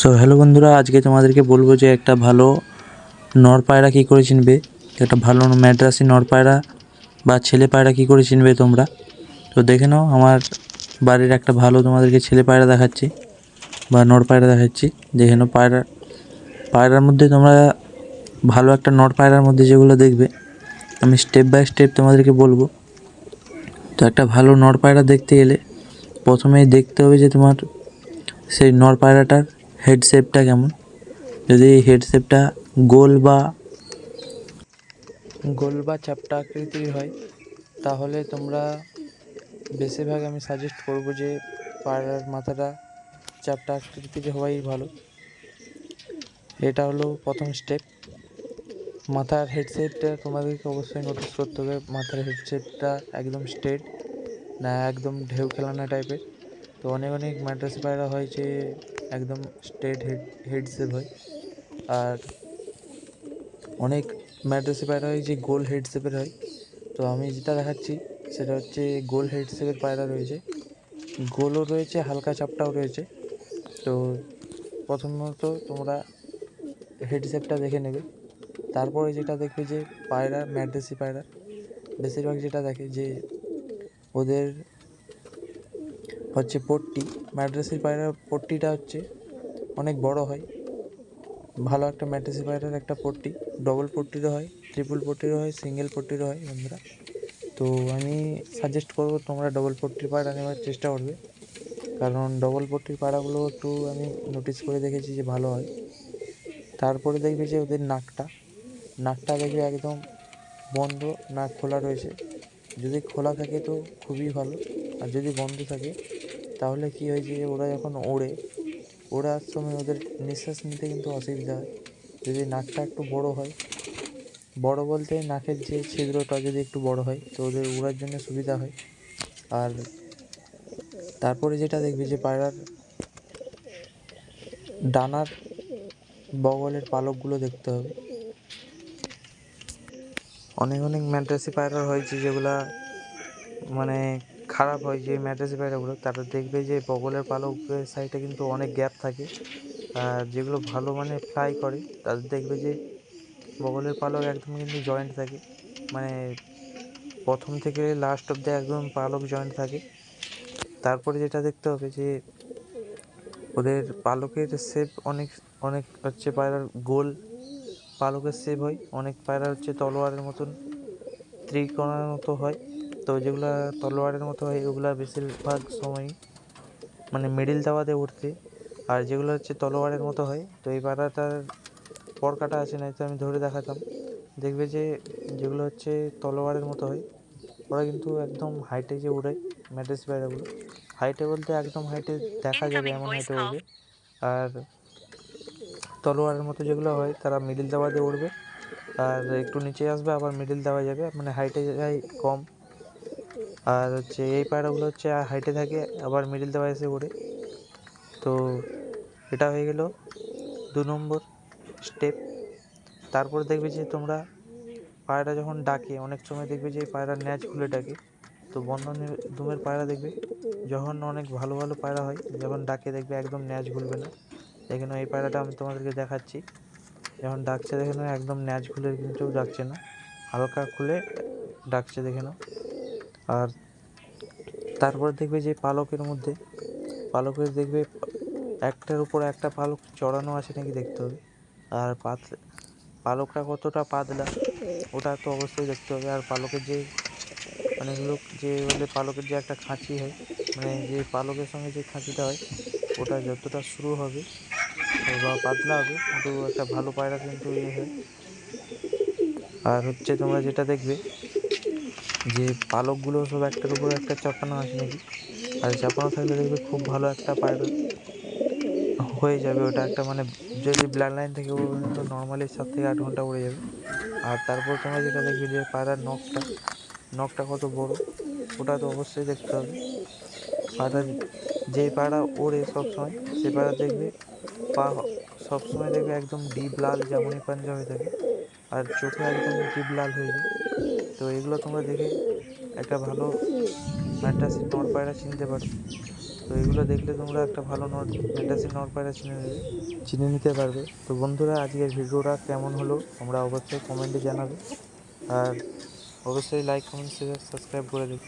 So hello বন্ধুরা, আজকে তোমাদেরকে বলব যে একটা ভালো নর পায়রা কী করে চিনবে? একটা ভালো ম্যাড্রাসি নর পায়রা বা ছেলে পায়রা কী করে চিনবে তোমরা? তো দেখে নাও, আমার বাড়ির একটা ভালো তোমাদেরকে ছেলে পায়রা দেখাচ্ছি বা নর পায়রা দেখাচ্ছি। দেখে নাও, পায়রা, পায়রার মধ্যে তোমরা ভালো একটা নর পায়রার মধ্যে যেগুলো দেখবে, আমি স্টেপ বাই স্টেপ তোমাদেরকে বলব। তো একটা ভালো নর পায়রা দেখতে গেলে প্রথমেই দেখতে হবে যে তোমার সেই নর পায়রাটার হেড শেপটা কেমন? যদি হেড শেপটা গোল বা গোল বা চাপটা আকৃতির হয়, তাহলে তোমরা বেশিরভাগ আমি সাজেস্ট করব যে পাড়ার মাথাটা চাপটা আকৃতির হওয়াই ভালো। এটা হলো প্রথম স্টেপ মাথার হেড শেপটা তোমাদেরকে অবশ্যই নোটিস করতে হবে। মাথার হেড শেপটা একদম স্ট্রেট না একদম ঢেউ খেলানো টাইপের তো অনেক অনেক ম্যাড্রাসি পায়রা হয় যে একদম স্ট্রেট হেড হেড হয়। আর অনেক ম্যাড্রাসি পায়রা হয় যে গোল হেড শেপের হয়। তো আমি যেটা দেখাচ্ছি, সেটা হচ্ছে গোল হেড শেপের পায়রা রয়েছে। গোলও রয়েছে, হালকা চাপটাও রয়েছে। তো প্রথমত তোমরা হেড শেপটা দেখে নেবে। তারপরে যেটা দেখবে যে পায়রা ম্যাড্রাসি পায়রা, বেশিরভাগ যেটা দেখে যে ওদের হচ্ছে পট্টি। ম্যাড্রাসি পায়রার পট্টিটা হচ্ছে অনেক বড় হয়। ভালো একটা ম্যাড্রাসি পায়রার একটা পট্টি। ডবল পট্টিরও হয়, ট্রিপল পট্টিরও হয়, সিঙ্গেল পট্টিরও হয় বন্ধুরা। তো আমি সাজেস্ট করব তোমরা ডবল পট্টির পায়রা নেওয়ার চেষ্টা করবে। কারণ ডবল পট্টির পায়রাগুলো একটু আমি নোটিস করে দেখেছি যে ভালো হয়। তারপরে দেখবে যে ওদের নাকটা নাকটা দেখবে একদম বন্ধ নাক খোলা রয়েছে। যদি খোলা থাকে তো খুবই ভালো, আর যদি বন্ধ থাকে তাহলে কী হয় যে ওরা যখন ওড়ে, ওড়ার সময় ওদের নিঃশ্বাস নিতে কিন্তু অসুবিধা হয়। যদি নাকটা একটু বড় হয়, বড় বলতে নাকের যে ছিদ্রটা যদি একটু বড় হয়, তো ওদের উড়ার জন্য সুবিধা হয়। আর তারপরে যেটা দেখবি যে পায়রার ডানার বগলের পালকগুলো দেখতে হবে। অনেক অনেক ম্যাড্রাসি পায়রা হয়েছে যেগুলা মানে খারাপ হয় যে ম্যাড্রাসি পায়রাগুলো তারা দেখবে যে বগলের পালকের সাইডে কিন্তু অনেক গ্যাপ থাকে। আর যেগুলো ভালো মানে ফ্লাই করে, তাদের দেখবে যে বগলের পালক একদম কিন্তু জয়েন্ট থাকে। মানে প্রথম থেকে লাস্ট অব্দি একদম পালক জয়েন্ট থাকে। তারপরে যেটা দেখতে হবে যে ওদের পালকের শেপ অনেক অনেক হচ্ছে পায়রার গোল পালকের শেপ হয়, অনেক পায়রা হচ্ছে তলোয়ারের মতন, ত্রিকোণার মতো হয়। তো যেগুলো তলোয়ারের মতো হয় ওগুলো বেশিরভাগ সময়ই মানে মিডিল দাওয়াতে উঠতে। আর যেগুলো হচ্ছে তলোয়ারের মতো হয় তো এই পায়রাটার পরকাটা আছে না তো আমি ধরে দেখাতাম। দেখবে যে যেগুলো হচ্ছে তলোয়ারের মতো হয় ওরা কিন্তু একদম হাইটে যে উড়ায় ম্যাড্রেস পায়রাগুলো হাইটে বলতে একদম হাইটে দেখা যাবে এমন হাইটে উড়বে। আর তলোয়ারের মতো যেগুলো হয় তারা মিডিল দেওয়া দিয়ে উড়বে। আর একটু নিচে আসবে আবার মিডিল দেওয়া যাবে। মানে হাইটে যায় কম আর হচ্ছে এই পায়রাগুলো হচ্ছে হাইটে থাকে, আবার মিডিল দেওয়া এসে ওড়ে তো এটা হয়ে গেল দু নম্বর স্টেপ তারপর দেখবে যে তোমরা পায়রা যখন ডাকে, অনেক সময় দেখবে যে পায়রা ন্যাচ খুলে ডাকে। তো বন্ধন দুমের পায়রা দেখবে, যখন অনেক ভালো ভালো পায়রা হয়, যখন ডাকে দেখবে একদম ন্যাচ খুলবে না। দেখেন এই পায়রাটা আমি তোমাদেরকে দেখাচ্ছি। যখন ডাকছে দেখে নাও, একদম ন্যাচ খুলে কিন্তু ডাকছে না। হালকা খুলে ডাকছে দেখে নাও। আর তারপর দেখবে যে পালকের মধ্যে, পালকের দেখবে একটার উপর একটা পালক চড়ানো আছে নাকি দেখতে হবে। আর পাত, পালকটা কতটা পাতলা, ওটা তো অবশ্যই দেখতে হবে। আর পালকের যে মানে লোক যে বলে পালকের যে একটা খাঁচি হয় মানে যে পালকের সঙ্গে যে খাঁচিটা হয়, ওটা যতটা শুরু হবে বা পাতলা হবে, কিন্তু একটা ভালো পায়রা কিন্তু ইয়ে হয়। আর হচ্ছে তোমরা যেটা দেখবে যে পালকগুলো সব একটার উপর একটা চাপানো আছে নাকি? আর চাপানো থাকলে দেখবে খুব ভালো একটা পায়রা হয়ে যাবে। ওটা একটা মানে যদি ব্লাড লাইন থেকে ও কিন্তু নর্মালি সাত থেকে আট ঘণ্টা উড়ে যাবে। আর তারপর তোমরা যেটা দেখবে যে পায়রার নখটা নখটা কত বড়, ওটা তো অবশ্যই দেখতে হবে। পায়রা যেই পায়রা ওড়ে সবসময় সেই পায়রা দেখবে পা সবসময় দেখবে একদম ডিপ লাল, যেমনই পাঞ্জা হয়ে থাকে, আর চোখে একদম ডিপ লাল হয়ে যায়। তো এগুলো তোমরা দেখে একটা ভালো ম্যাড্রাসি নর পায়রা চিনতে পারো। তো এগুলো দেখলে তোমরা একটা ভালো নট ফ্যান্টাসি নট পায়রা চিনে নেবে, চিনে নিতে পারবে। তো বন্ধুরা, আজকের ভিডিওটা কেমন হলো তোমরা অবশ্যই কমেন্টে জানাবে। আর অবশ্যই লাইক কমেন্ট শেয়ার সাবস্ক্রাইব করে দেবে